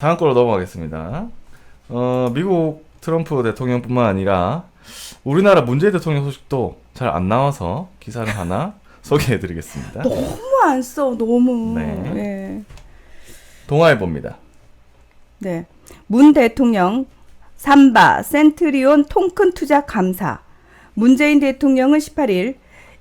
다음 걸로 넘어가겠습니다. 어, 미국 트럼프 대통령뿐만 아니라 우리나라 문재인 대통령 소식도 잘 안 나와서 기사를 하나 소개해드리겠습니다. 너무 안 써, 너무. 네. 네. 동아일보입니다. 네. 문 대통령 삼바 센트리온 통큰 투자 감사. 문재인 대통령은 18일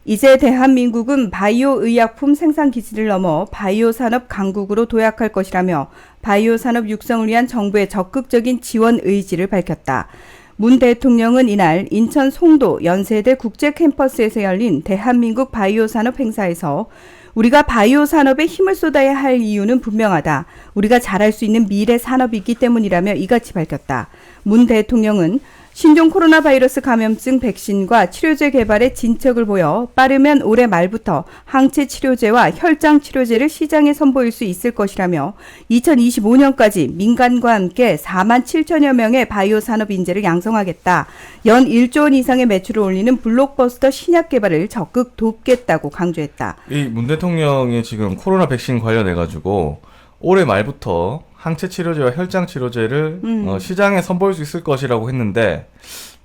이제 대한민국은 바이오 의약품 생산 기지를 넘어 바이오 산업 강국으로 도약할 것이라며 바이오 산업 육성을 위한 정부의 적극적인 지원 의지를 밝혔다. 문 대통령은 이날 인천 송도 연세대 국제 캠퍼스에서 열린 대한민국 바이오 산업 행사에서 우리가 바이오 산업에 힘을 쏟아야 할 이유는 분명하다. 우리가 잘할 수 있는 미래 산업이 있기 때문이라며 이같이 밝혔다. 문 대통령은 신종 코로나 바이러스 감염증 백신과 치료제 개발에 진척을 보여 빠르면 올해 말부터 항체 치료제와 혈장 치료제를 시장에 선보일 수 있을 것이라며 2025년까지 민간과 함께 4만 7천여 명의 바이오 산업 인재를 양성하겠다. 연 1조 원 이상의 매출을 올리는 블록버스터 신약 개발을 적극 돕겠다고 강조했다. 이 문 대통령이 지금 코로나 백신 관련해 가지고 올해 말부터 항체 치료제와 혈장 치료제를 음. 어, 시장에 선보일 수 있을 것이라고 했는데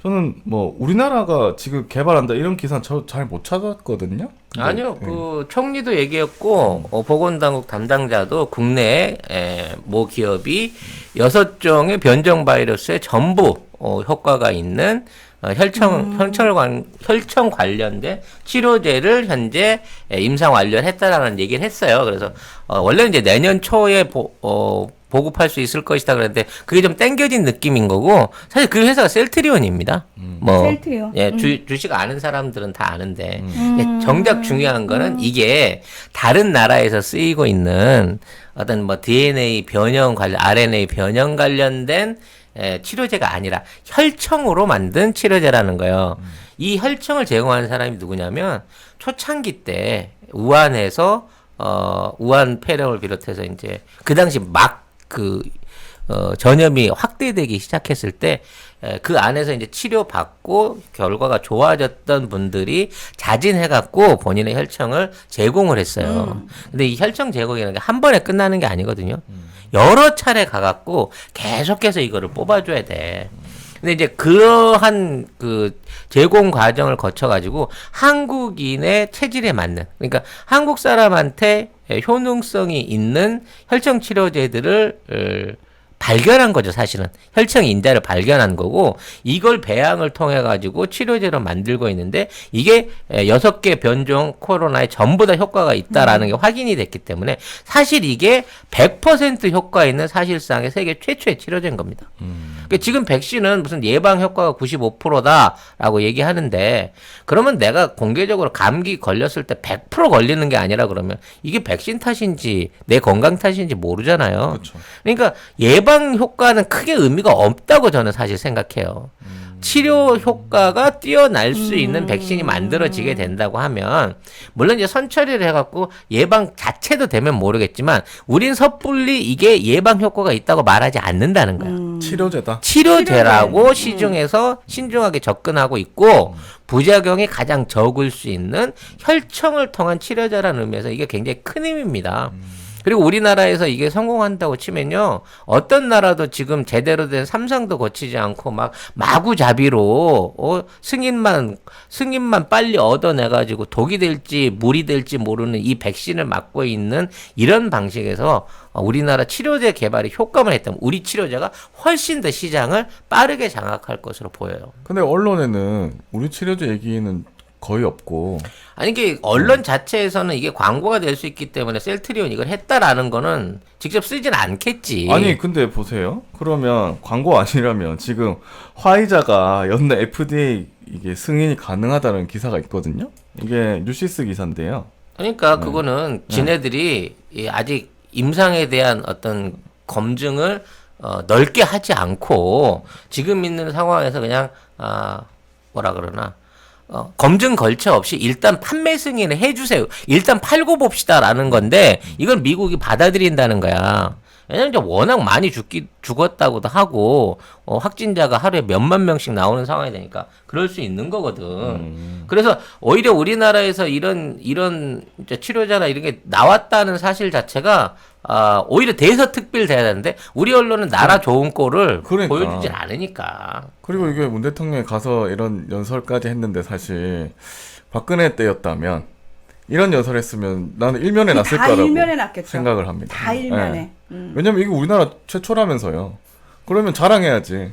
저는 뭐 우리나라가 지금 개발한다 이런 기사 저잘 못 찾았거든요. 근데, 아니요, 예. 그 총리도 얘기했고 어, 보건당국 담당자도 국내 에, 모 기업이 여섯 종의 변종 바이러스에 전부 어, 효과가 있는 어, 혈청 혈청 관 혈청 관련된 치료제를 현재 에, 임상 완료했다라는 얘기를 했어요. 그래서 어, 원래 이제 내년 초에 보, 어, 보급할 수 있을 것이다 그랬는데 그게 좀 땡겨진 느낌인 거고 사실 그 회사가 셀트리온입니다. 뭐 셀트리온. 예, 주, 주식 아는 사람들은 다 아는데 음. 예, 정작 중요한 거는 이게 다른 나라에서 쓰이고 있는 어떤 뭐 DNA 변형 관련 RNA 변형 관련된 에, 치료제가 아니라 혈청으로 만든 치료제라는 거예요. 이 혈청을 제공하는 사람이 누구냐면 초창기 때 우한에서 어 우한 폐렴을 비롯해서 이제 그 당시 막 그 어, 전염이 확대되기 시작했을 때 그 안에서 이제 치료받고 결과가 좋아졌던 분들이 자진해갖고 본인의 혈청을 제공을 했어요. 근데 이 혈청 제공이라는 게 한 번에 끝나는 게 아니거든요. 여러 차례 가갖고 계속해서 이거를 뽑아줘야 돼. 근데 이제 그러한 그 제공 과정을 거쳐가지고 한국인의 체질에 맞는 그러니까 한국 사람한테 효능성이 있는 혈청 치료제들을 어, 발견한 거죠, 사실은. 혈청 인자를 발견한 거고, 이걸 배양을 통해 가지고 치료제로 만들고 있는데, 이게 에, 여섯 개 변종 코로나에 전부 다 효과가 있다라는 게 확인이 됐기 때문에, 사실 이게 100% 효과 있는 사실상의 세계 최초의 치료제인 겁니다. 그러니까 지금 백신은 무슨 예방 효과가 95%다라고 얘기하는데, 그러면 내가 공개적으로 감기 걸렸을 때 100% 걸리는 게 아니라 그러면 이게 백신 탓인지 내 건강 탓인지 모르잖아요. 그렇죠. 그러니까 예방 효과는 크게 의미가 없다고 저는 사실 생각해요. 치료 효과가 뛰어날 수 있는 백신이 만들어지게 된다고 하면 물론 이제 선처리를 해갖고 예방 자체도 되면 모르겠지만 우린 섣불리 이게 예방 효과가 있다고 말하지 않는다는 거야. 치료제다. 치료제라고 시중에서 신중하게 접근하고 있고 부작용이 가장 적을 수 있는 혈청을 통한 치료제라는 의미에서 이게 굉장히 큰 힘입니다. 그리고 우리나라에서 이게 성공한다고 치면요. 어떤 나라도 지금 제대로 된 삼상도 거치지 않고 막 마구잡이로 어, 승인만 승인만 빨리 얻어내 가지고 독이 될지 물이 될지 모르는 이 백신을 맞고 있는 이런 방식에서 어, 우리나라 치료제 개발이 효과만 했다면 우리 치료제가 훨씬 더 시장을 빠르게 장악할 것으로 보여요. 근데 언론에는 우리 치료제 얘기는 거의 없고 아니 이게 언론 자체에서는 이게 광고가 될 수 있기 때문에 셀트리온 이걸 했다라는 거는 직접 쓰진 않겠지. 아니 근데 보세요. 그러면 광고 아니라면 지금 화이자가 연내 FDA 이게 승인이 가능하다는 기사가 있거든요. 이게 뉴시스 기사인데요. 그러니까 그거는 지네들이 이 아직 임상에 대한 어떤 검증을 어, 넓게 하지 않고 지금 있는 상황에서 그냥 아 뭐라 그러나 어, 검증 걸쳐 없이 일단 판매 승인을 해주세요. 일단 팔고 봅시다라는 건데 이걸 미국이 받아들인다는 거야. 왜냐면 이제 워낙 많이 죽기 죽었다고도 하고 어, 확진자가 하루에 몇만 명씩 나오는 상황이 되니까 그럴 수 있는 거거든. 그래서 오히려 우리나라에서 이런 이런 이제 치료제나 이런 게 나왔다는 사실 자체가 아, 오히려 대서 특필 돼야 되는데 우리 언론은 나라 좋은 꼴을 그러니까. 보여주질 않으니까. 그리고 이게 문 대통령이 가서 이런 연설까지 했는데 사실 박근혜 때였다면 이런 연설했으면 나는 일면에 났을 다 거라고 일면에 났겠죠. 생각을 합니다. 다 일면에. 예. 음. 왜냐면 이게 우리나라 최초라면서요. 그러면 자랑해야지.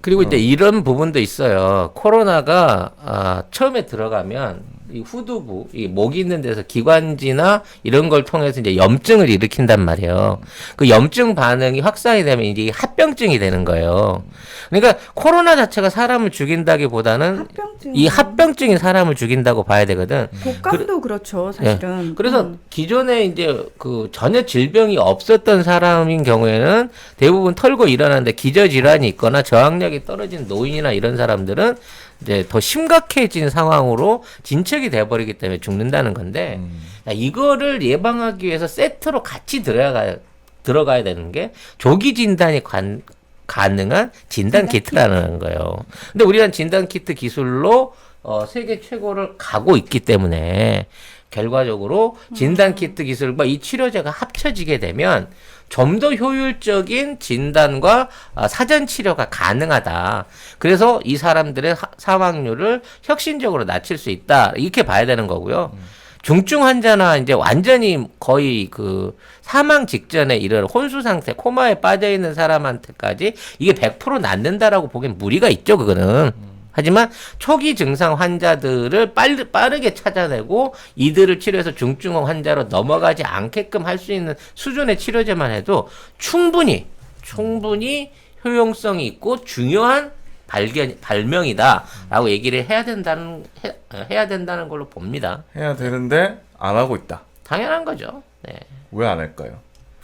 그리고 이제 이런 부분도 있어요. 코로나가 아, 처음에 들어가면 이 후두부, 이 목 있는 데서 기관지나 이런 걸 통해서 이제 염증을 일으킨단 말이에요. 그 염증 반응이 확산이 되면 이제 합병증이 되는 거예요. 그러니까 코로나 자체가 사람을 죽인다기보다는 합병증. 이 합병증이 사람을 죽인다고 봐야 되거든. 독감도 그 렇죠, 사실은. 그래서 음. 기존에 이제 그 전혀 질병이 없었던 사람인 경우에는 대부분 털고 일어나는데 기저 질환이 있거나 저항력이 떨어진 노인이나 이런 사람들은 이제 더 심각해진 상황으로 진척이 돼버리기 때문에 죽는다는 건데 음. 자, 이거를 예방하기 위해서 세트로 같이 들어가 들어가야 되는 게 조기 진단이 관, 가능한 진단 키트라는 거예요. 근데 우리는 진단 키트 기술로 어, 세계 최고를 가고 있기 때문에 결과적으로 진단 키트 기술과 이 치료제가 합쳐지게 되면 좀 더 효율적인 진단과 아, 사전 치료가 가능하다. 그래서 이 사람들의 하- 사망률을 혁신적으로 낮출 수 있다. 이렇게 봐야 되는 거고요. 중증 환자나 이제 완전히 거의 그 사망 직전에 이런 혼수 상태, 코마에 빠져 있는 사람한테까지 이게 100% 낫는다라고 보기엔 무리가 있죠, 그거는. 하지만 초기 증상 환자들을 빨리, 빠르게 찾아내고 이들을 치료해서 중증 환자로 넘어가지 않게끔 할 수 있는 수준의 치료제만 해도 충분히, 충분히 효용성이 있고 중요한 발견, 발명이다라고 얘기를 해야 된다는, 해, 해야 된다는 걸로 봅니다. 해야 되는데 안 하고 있다. 당연한 거죠. 네. 왜 안 할까요?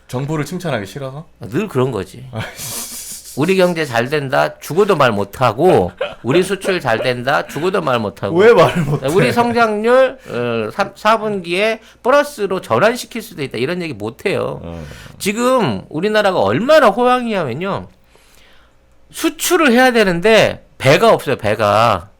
정부를 칭찬하기 싫어서? 늘 그런 거지. 우리 경제 잘 된다, 죽어도 말 못하고, 우리 수출 잘 된다, 죽어도 말 못하고. 왜 말을 못? 우리 성장률 어, 3, 4분기에 플러스로 전환시킬 수도 있다. 이런 얘기 못 해요. 어. 지금 우리나라가 얼마나 호황이냐면요. 수출을 해야 되는데 배가 없어요, 배가.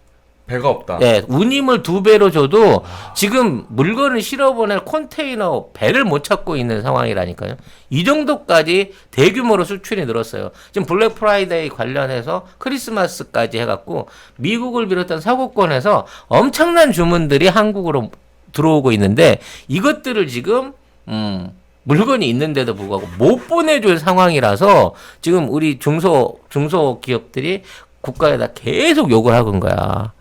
배가 없다. 네, 운임을 두 배로 줘도 지금 물건을 실어보낼 컨테이너 배를 못 찾고 있는 상황이라니까요. 이 정도까지 대규모로 수출이 늘었어요. 지금 블랙 프라이데이 관련해서 크리스마스까지 해갖고 미국을 비롯한 서구권에서 엄청난 주문들이 한국으로 들어오고 있는데 이것들을 지금 음 물건이 있는데도 불구하고 못 보내줄 상황이라서 지금 우리 중소 중소 기업들이 국가에다 계속 욕을 있는 거야.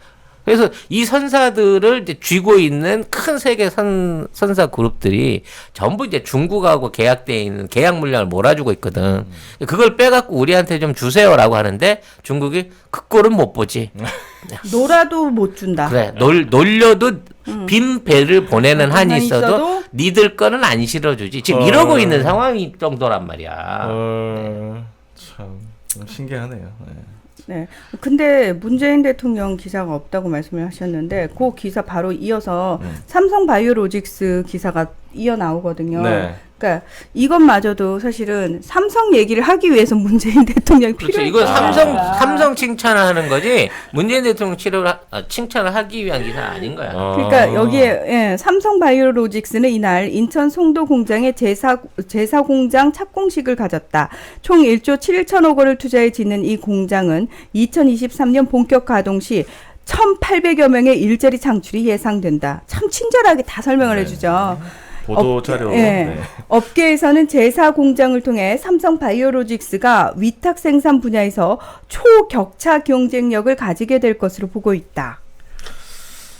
그래서 이 선사들을 이제 쥐고 있는 큰 세계 선, 선사 그룹들이 전부 이제 중국하고 계약돼 있는 계약 물량을 몰아주고 있거든. 그걸 빼갖고 우리한테 좀 주세요라고 하는데 중국이 그 꼴은 못 보지. 놀아도 못 준다. 그래 놀 놀려도 빈 배를 보내는 한이 한이 있어도 있어도 니들 거는 안 실어주지. 지금 어. 이러고 있는 상황이 정도란 말이야. 어, 참 신기하네요. 네. 네. 근데 문재인 대통령 기사가 없다고 말씀을 하셨는데 그 기사 바로 이어서 음. 삼성 바이오로직스 기사가 이어 나오거든요. 네. 그러니까 이것마저도 사실은 삼성 얘기를 하기 위해서 문재인 대통령이 그렇죠. 필요해. 이거 삼성 아. 삼성 칭찬하는 거지 문재인 대통령 치료를 하- 아, 칭찬을 하기 위한 기사 아닌 거야. 어. 그러니까 여기에 예, 삼성 바이오로직스는 이날 인천 송도 공장에 제사 제사 공장 착공식을 가졌다. 총 1조 7천억 원을 투자해 짓는 이 공장은 2023년 본격 가동 시 1,800여 명의 일자리 창출이 예상된다. 참 친절하게 다 설명을 네. 해주죠. 보도 업- 자료. 예. 네. 업계에서는 제사 공장을 통해 삼성 바이오로직스가 위탁 생산 분야에서 초격차 경쟁력을 가지게 될 것으로 보고 있다.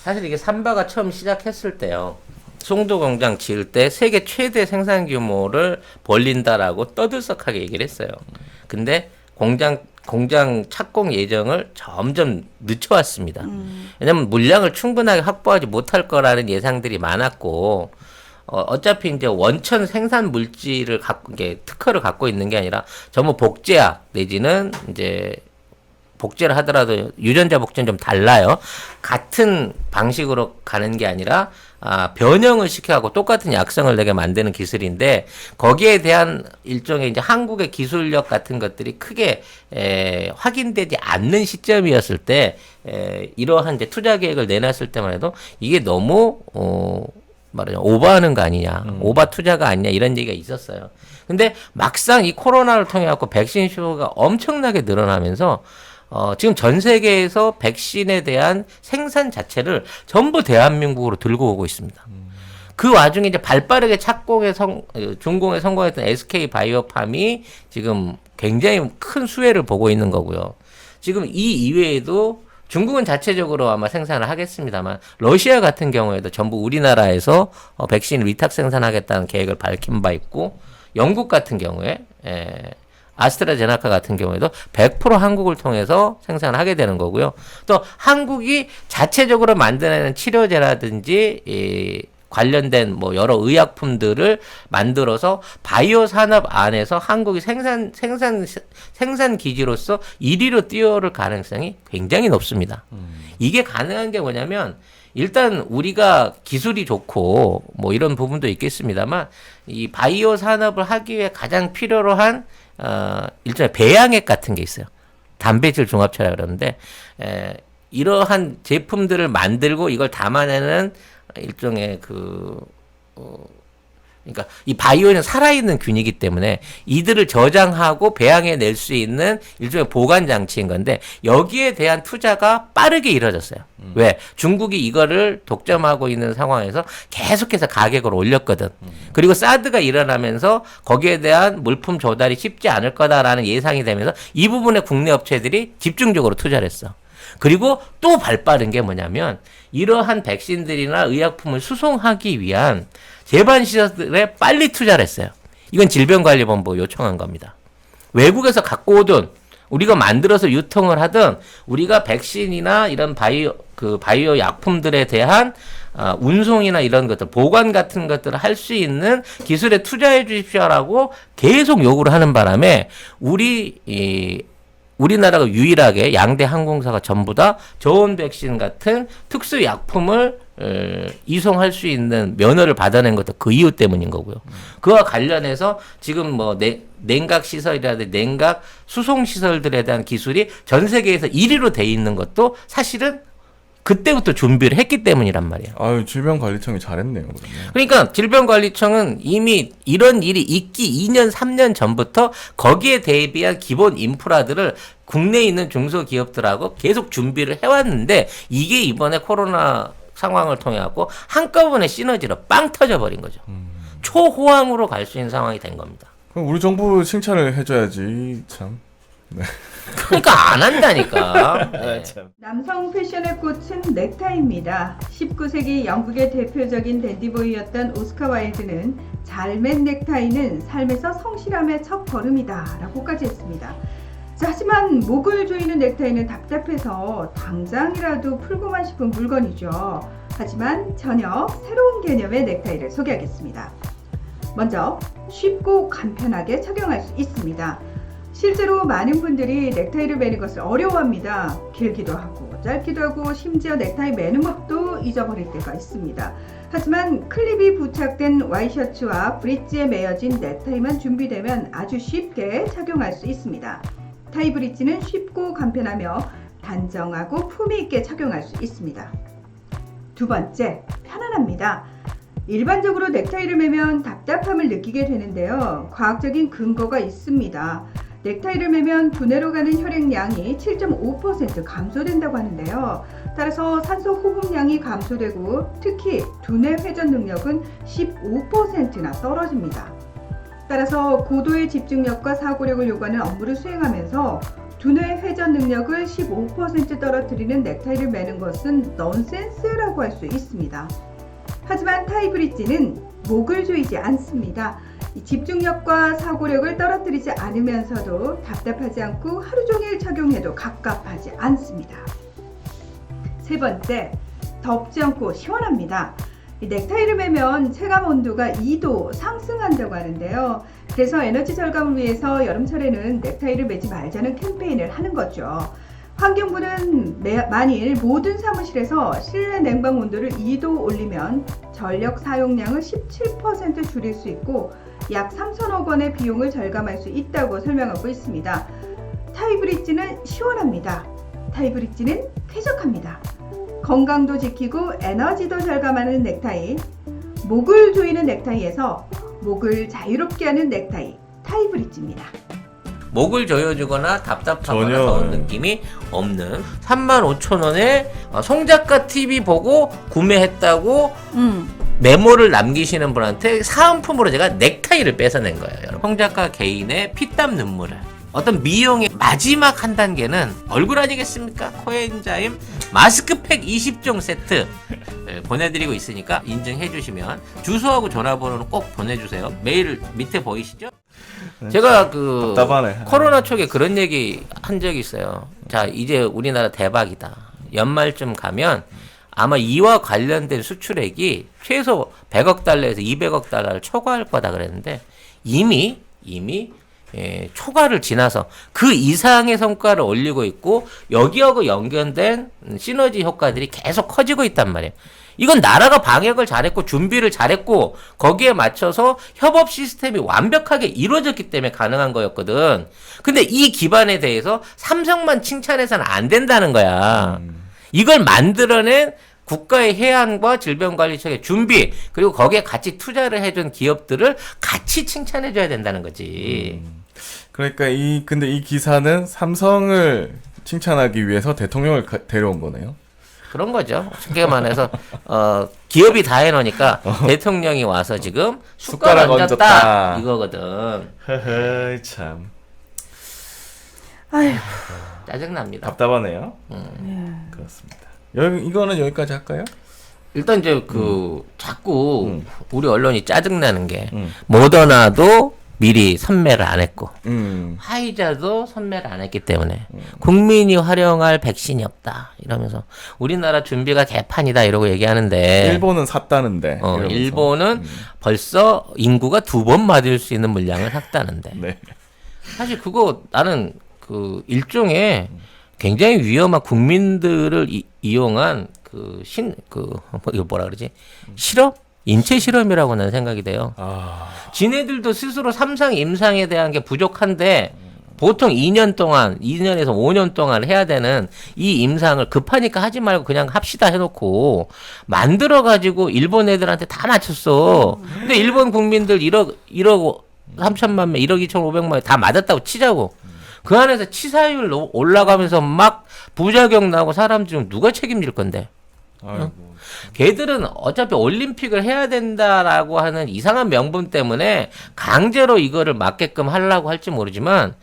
사실 이게 삼바가 처음 시작했을 때요. 송도 공장 지을 때 세계 최대 생산 규모를 벌린다라고 떠들썩하게 얘기를 했어요. 근데 공장 공장 착공 예정을 점점 늦춰왔습니다. 왜냐면 물량을 충분하게 확보하지 못할 거라는 예상들이 많았고 어, 어차피 이제 원천 생산 물질을 갖고 이게 특허를 갖고 있는 게 아니라 전부 복제약 내지는 이제 복제를 하더라도 유전자 복제는 좀 달라요. 같은 방식으로 가는 게 아니라 아, 변형을 시켜갖고 똑같은 약성을 내게 만드는 기술인데 거기에 대한 일종의 이제 한국의 기술력 같은 것들이 크게 에, 확인되지 않는 시점이었을 때 에, 이러한 이제 투자 계획을 내놨을 때만 해도 이게 너무 어, 말하자면 오버하는 거 아니냐, 음. 오버 투자가 아니냐 이런 얘기가 있었어요. 근데 막상 이 코로나를 통해 갖고 백신 수요가 엄청나게 늘어나면서 어, 지금 전 세계에서 백신에 대한 생산 자체를 전부 대한민국으로 들고 오고 있습니다. 그 와중에 이제 발빠르게 착공에 성, 어, 준공에 성공했던 SK 바이오팜이 지금 굉장히 큰 수혜를 보고 있는 거고요. 지금 이 이외에도 중국은 자체적으로 아마 생산을 하겠습니다만 러시아 같은 경우에도 전부 우리나라에서 어, 백신 위탁 생산하겠다는 계획을 밝힌 바 있고 영국 같은 경우에 에, 아스트라제네카 같은 경우에도 100% 한국을 통해서 생산을 하게 되는 거고요. 또 한국이 자체적으로 만들어내는 치료제라든지 이 관련된 뭐 여러 의약품들을 만들어서 바이오 산업 안에서 한국이 생산 생산 생산 기지로서 1위로 뛰어오를 가능성이 굉장히 높습니다. 이게 가능한 게 뭐냐면 일단 우리가 기술이 좋고 뭐 이런 부분도 있겠습니다만 이 바이오 산업을 하기 위해 가장 필요로 한 어, 일종의 배양액 같은 게 있어요. 단백질 종합체라 그러는데 에, 이러한 제품들을 만들고 이걸 담아내는 일종의 그 어, 그러니까 이 바이오는 살아있는 균이기 때문에 이들을 저장하고 배양해 낼 수 있는 일종의 보관 장치인 건데 여기에 대한 투자가 빠르게 이루어졌어요. 왜? 중국이 이거를 독점하고 있는 상황에서 계속해서 가격을 올렸거든. 그리고 사드가 일어나면서 거기에 대한 물품 조달이 쉽지 않을 거다라는 예상이 되면서 이 부분에 국내 업체들이 집중적으로 투자를 했어. 그리고 또 발빠른 게 뭐냐면 이러한 백신들이나 의약품을 수송하기 위한 제반 시설에 빨리 투자를 했어요. 이건 질병관리본부 요청한 겁니다. 외국에서 갖고 오든 우리가 만들어서 유통을 하든 우리가 백신이나 이런 바이오 그 바이오 약품들에 대한 아, 운송이나 이런 것들 보관 같은 것들을 할 수 있는 기술에 투자해 주십시오라고 계속 요구를 하는 바람에 우리 이 우리나라가 유일하게 양대 항공사가 전부 다 저온 백신 같은 특수 약품을 에, 이송할 수 있는 면허를 받아낸 것도 그 이유 때문인 거고요. 그와 관련해서 지금 뭐 냉, 냉각 시설이라든지 냉각 수송 시설들에 대한 기술이 전 세계에서 1위로 돼 있는 것도 사실은 그때부터 준비를 했기 때문이란 말이에요. 아유 질병관리청이 잘했네요. 그러면. 그러니까 질병관리청은 이미 이런 일이 있기 2년, 3년 전부터 거기에 대비한 기본 인프라들을 국내에 있는 중소기업들하고 계속 준비를 해왔는데 이게 이번에 코로나 상황을 통해 갖고 한꺼번에 시너지로 빵 터져버린 거죠. 초호황으로 갈 수 있는 상황이 된 겁니다. 그럼 우리 정부 칭찬을 해줘야지 참. 그러니까 안 한다니까. 네. 남성 패션의 꽃은 넥타이입니다. 19세기 영국의 대표적인 댄디보이였던 오스카 와일드는 잘 맨 넥타이는 삶에서 성실함의 첫 걸음이다 라고까지 했습니다. 자, 하지만 목을 조이는 넥타이는 답답해서 당장이라도 풀고만 싶은 물건이죠. 하지만 전혀 새로운 개념의 넥타이를 소개하겠습니다. 먼저 쉽고 간편하게 착용할 수 있습니다. 실제로 많은 분들이 넥타이를 매는 것을 어려워합니다. 길기도 하고 짧기도 하고 심지어 넥타이 매는 법도 잊어버릴 때가 있습니다. 하지만 클립이 부착된 와이셔츠와 브릿지에 매어진 넥타이만 준비되면 아주 쉽게 착용할 수 있습니다. 타이 브릿지는 쉽고 간편하며 단정하고 품위 있게 착용할 수 있습니다. 두 번째, 편안합니다. 일반적으로 넥타이를 매면 답답함을 느끼게 되는데요. 과학적인 근거가 있습니다. 넥타이를 매면 두뇌로 가는 혈액량이 7.5% 감소된다고 하는데요. 따라서 산소 호흡량이 감소되고 특히 두뇌 회전 능력은 15%나 떨어집니다. 따라서 고도의 집중력과 사고력을 요구하는 업무를 수행하면서 두뇌 회전 능력을 15% 떨어뜨리는 넥타이를 매는 것은 넌센스라고 할 수 있습니다. 하지만 타이 브릿지는 목을 조이지 않습니다. 이 집중력과 사고력을 떨어뜨리지 않으면서도 답답하지 않고 하루 종일 착용해도 갑갑하지 않습니다. 세 번째, 덥지 않고 시원합니다. 이 넥타이를 매면 체감 온도가 2도 상승한다고 하는데요. 그래서 에너지 절감을 위해서 여름철에는 넥타이를 매지 말자는 캠페인을 하는 거죠. 환경부는 매- 만일 모든 사무실에서 실내 냉방 온도를 2도 올리면 전력 사용량을 17% 줄일 수 있고 약 3천억 원의 비용을 절감할 수 있다고 설명하고 있습니다. 타이브릿지는 시원합니다. 타이브릿지는 쾌적합니다. 건강도 지키고 에너지도 절감하는 넥타이. 목을 조이는 넥타이에서 목을 자유롭게 하는 넥타이 타이브리지입니다. 목을 조여주거나 답답하거나 전혀. 더운 느낌이 없는 35,000원에 어, 송작가 TV 보고 구매했다고 음. 메모를 남기시는 분한테 사은품으로 제가 넥타이를 뺏어낸 거예요. 여러분. 송작가 개인의 피땀 눈물을. 어떤 미용의 마지막 한 단계는 얼굴 아니겠습니까? 코엔자임 마스크팩 20종 세트 예, 보내드리고 있으니까 인증해 주시면 주소하고 전화번호는 꼭 보내주세요. 메일 밑에 보이시죠? 제가 그 답답하네. 코로나 초기에 그런 얘기 한 적이 있어요. 자, 이제 우리나라 대박이다. 연말쯤 가면 아마 이와 관련된 수출액이 최소 100억 달러에서 200억 달러를 초과할 거다 그랬는데 이미 이미 예, 초과를 지나서 그 이상의 성과를 올리고 있고 여기하고 연결된 시너지 효과들이 계속 커지고 있단 말이에요. 이건 나라가 방역을 잘했고 준비를 잘했고 거기에 맞춰서 협업 시스템이 완벽하게 이루어졌기 때문에 가능한 거였거든. 근데 이 기반에 대해서 삼성만 칭찬해서는 안 된다는 거야. 이걸 만들어낸 국가의 해안과 질병관리청의 준비 그리고 거기에 같이 투자를 해준 기업들을 같이 칭찬해줘야 된다는 거지. 그러니까 이 근데 이 기사는 삼성을 칭찬하기 위해서 대통령을 가- 데려온 거네요. 그런 거죠. 쉽게 말해서 어, 기업이 다 해놓으니까 대통령이 와서 지금 숟가락, 숟가락 얹었다 얹었다. 이거거든. 참 아휴, 짜증납니다. 답답하네요. 예. 그렇습니다. 여기 이거는 여기까지 할까요? 일단 이제 그 자꾸 음. 우리 언론이 짜증나는 게 음. 모더나도 미리 선매를 안 했고 음. 화이자도 선매를 안 했기 때문에 국민이 활용할 백신이 없다 이러면서 우리나라 준비가 개판이다 이러고 얘기하는데 일본은 샀다는데. 네. 어, 이러면서. 일본은 벌써 인구가 두 번 맞을 수 있는 물량을 샀다는데 네. 사실 그거 나는 그 일종의 굉장히 위험한 국민들을 이, 이용한 그 신 그 이거 뭐라 그러지 실험 인체 실험이라고 나는 생각이 돼요. 아. 지네들도 스스로 삼상 임상에 대한 게 부족한데 보통 2년 동안 2년에서 5년 동안 해야 되는 이 임상을 급하니까 하지 말고 그냥 합시다 해놓고 만들어 가지고 일본 애들한테 다 맞췄어. 근데 일본 국민들 1억 1억 3천만 명, 1억 2천 5백만 다 맞았다고 치자고. 그 안에서 치사율 노- 올라가면서 막 부작용 나고 사람 중 누가 책임질 건데? 아이고. 걔들은 어차피 올림픽을 해야 된다라고 하는 이상한 명분 때문에 강제로 이거를 막게끔 하려고 할지 모르지만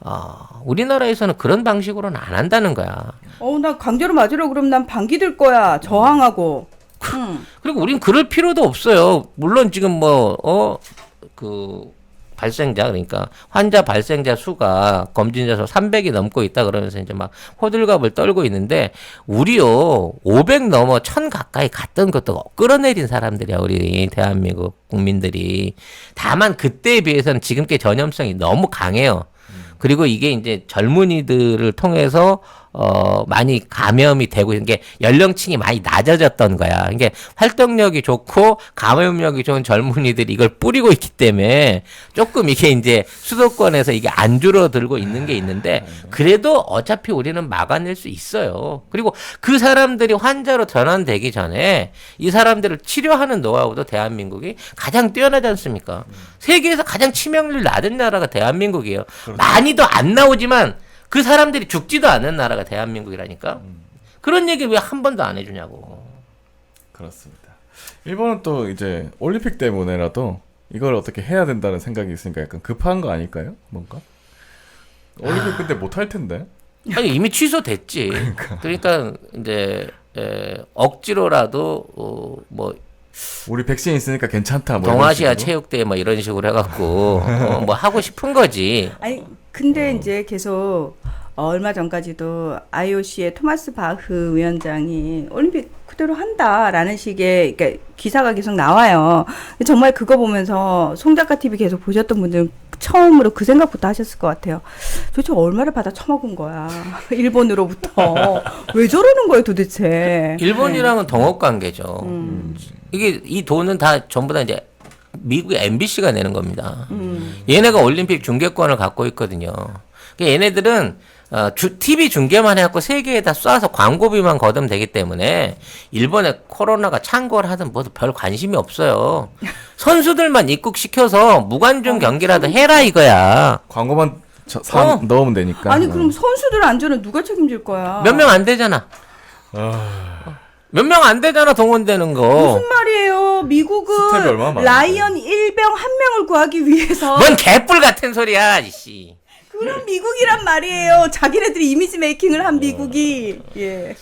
어, 우리나라에서는 그런 방식으로는 안 한다는 거야. 어, 나 강제로 맞으려 그러면 난 방귀 들 거야. 저항하고. 음. 그리고 우린 그럴 필요도 없어요. 물론 지금 뭐, 어, 그, 발생자, 그러니까 환자 발생자 수가 검진자 수 300이 넘고 있다 그러면서 이제 막 호들갑을 떨고 있는데 우리요, 500 넘어 1000 가까이 갔던 것도 끌어내린 사람들이야, 우리 대한민국 국민들이. 다만 그때에 비해서는 지금 께 전염성이 너무 강해요. 그리고 이게 이제 젊은이들을 통해서 어 많이 감염이 되고 있는 게 연령층이 많이 낮아졌던 거야. 이게 활동력이 좋고 감염력이 좋은 젊은이들이 이걸 뿌리고 있기 때문에 조금 이게 이제 수도권에서 이게 안 줄어들고 있는 게 있는데 그래도 어차피 우리는 막아낼 수 있어요. 그리고 그 사람들이 환자로 전환되기 전에 이 사람들을 치료하는 노하우도 대한민국이 가장 뛰어나지 않습니까? 세계에서 가장 치명률 낮은 나라가 대한민국이에요. 많이도 안 나오지만 그 사람들이 죽지도 않는 나라가 대한민국이라니까. 그런 얘기 왜 한 번도 안 해주냐고. 그렇습니다. 일본은 또 이제 올림픽 때문에라도 이걸 어떻게 해야 된다는 생각이 있으니까 약간 급한 거 아닐까요? 뭔가? 올림픽 근데 못할 텐데. 아니 이미 취소됐지. 그러니까 이제 에, 억지로라도 어, 뭐 우리 백신 있으니까 괜찮다. 뭐 이런 동아시아 식으로. 체육대회 뭐 이런 식으로 해갖고 어, 뭐 하고 싶은 거지. 아니, 근데 이제 계속 어, 얼마 전까지도 IOC의 토마스 바흐 위원장이 올림픽 그대로 한다라는 식의 그러니까 기사가 계속 나와요. 정말 그거 보면서 송작가 TV 계속 보셨던 분들은 처음으로 그 생각부터 하셨을 것 같아요. 도대체 얼마를 받아 처먹은 거야? 일본으로부터 왜 저러는 거예요, 도대체? 일본이랑은 동업 관계죠. 음. 이게 이 돈은 다 전부 다 이제 미국의 MBC가 내는 겁니다. 음. 얘네가 올림픽 중계권을 갖고 있거든요. 그러니까 얘네들은 어, 주, TV 중계만 해갖고 세계에 다 쏴서 광고비만 거두면 되기 때문에 일본에 코로나가 창궐 하든 뭐든 별 관심이 없어요. 선수들만 입국시켜서 무관중 경기라도 해라 이거야. 광고만 저, 사, 어. 넣으면 되니까. 아니 그럼 선수들 안전은 누가 책임질 거야? 몇 명 안 되잖아. 몇명 안 되잖아 동원되는 거. 무슨 말이에요? 미국은. 라이언 일병 한 명을 구하기 위해서 뭔 개뿔 같은 소리야, 이씨. 그런 미국이란 말이에요. 자기네들이 이미지 메이킹을 한 미국이 예.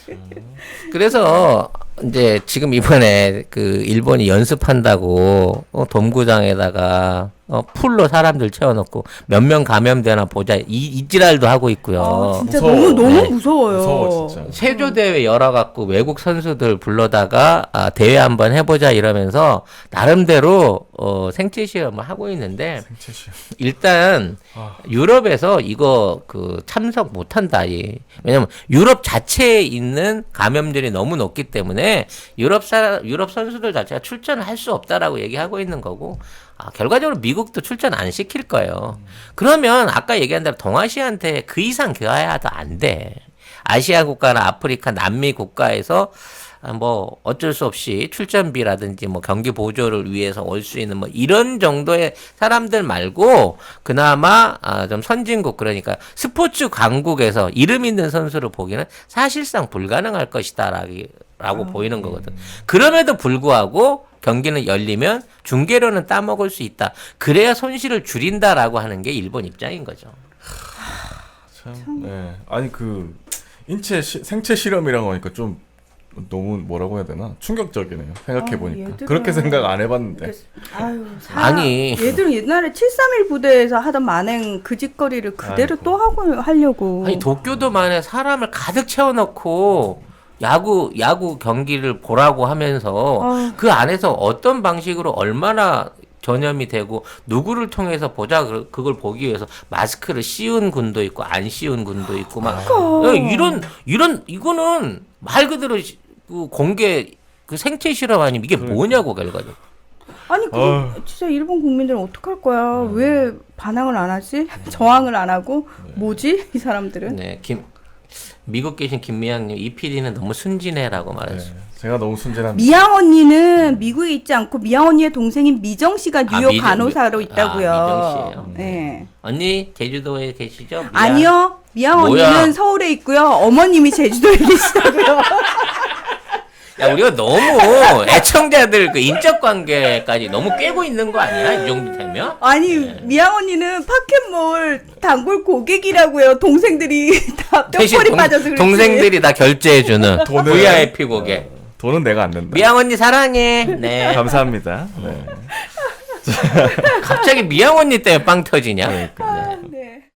그래서 이제 지금 이번에 그 일본이 연습한다고 어, 돔구장에다가 어, 풀로 사람들 채워놓고 몇 명 감염되나 보자 이, 이 지랄도 하고 있고요. 아, 진짜 무서워. 너무 너무 네. 무서워요. 무서워 진짜. 체조 대회 열어갖고 외국 선수들 불러다가 아, 대회 한번 해보자 이러면서 나름대로 어, 생체 시험을 하고 있는데 생체시. 일단 아. 유럽에서 이거 그 참석 못한다. 이. 왜냐면 유럽 자체에 있는 감염들이 너무 높기 때문에 유럽 사 유럽 선수들 자체가 출전을 할수 없다라고 얘기하고 있는 거고. 아, 결과적으로 미국도 출전 안 시킬 거예요. 그러면 아까 얘기한 대로 동아시아한테 그 이상 교화해도 안 돼. 아시아 국가나 아프리카, 남미 국가에서 아, 뭐 어쩔 수 없이 출전비라든지 뭐 경기 보조를 위해서 올 수 있는 뭐 이런 정도의 사람들 말고 그나마 아, 좀 선진국 그러니까 스포츠 강국에서 이름 있는 선수를 보기는 사실상 불가능할 것이다라고 라고 보이는 거거든. 그럼에도 불구하고 경기는 열리면 중계료는 따먹을 수 있다. 그래야 손실을 줄인다라고 하는 게 일본 입장인 거죠. 참. 네. 아니 그 인체 시, 생체 실험이라고 하니까 좀 너무 뭐라고 해야 되나 충격적이네요. 생각해 아, 보니까 얘들은- 그렇게 생각 안 해봤는데. 아유, 사, 아니. 얘들은 옛날에 731 부대에서 하던 만행 그 짓거리를 그대로 아이고. 또 하고 하려고. 아니 도쿄도 만에 사람을 가득 채워놓고 야구 야구 경기를 보라고 하면서 아유. 그 안에서 어떤 방식으로 얼마나 전염이 되고 누구를 통해서 보자 그- 그걸 보기 위해서 마스크를 씌운 군도 있고 안 씌운 군도 있고 막 그러니까. 야, 이런 이런 이거는 말 그대로 시- 그 공개 그 생체 실험 아니면 이게 뭐냐고 결과적으로 아니 그 아유. 진짜 일본 국민들은 어떡할 거야? 왜 반항을 안 하지? 저항을 안 하고 뭐지 이 사람들은? 네, 김 미국 계신 김미양님 이 PD는 너무 순진해라고 네. 말했어요. 제가 너무 순진합니다. 미양 언니는 미국에 있지 않고 미양 언니의 동생인 미정 씨가 아, 뉴욕 미정- 간호사로 미- 있다고요. 아, 미정 씨예요? 네. 언니 제주도에 계시죠? 미안. 아니요. 미양 뭐야? 언니는 서울에 있고요. 어머님이 제주도에 계시다고요. 야 우리가 너무 애청자들 그 인적 관계까지 너무 깨고 있는 거 아니야? 이 정도 되면? 아니 미양 언니는 파켓몰 단골 고객이라고요. 동생들이 다 뼈골이 동- 빠져서 그렇지. 동생들이 다 결제해주는 돈을- VIP 고객. 돈은 내가 안 낸다. 미양 언니 사랑해. 네. 감사합니다. 네. 갑자기 미양 언니 때문에 빵 터지냐? 그러니까.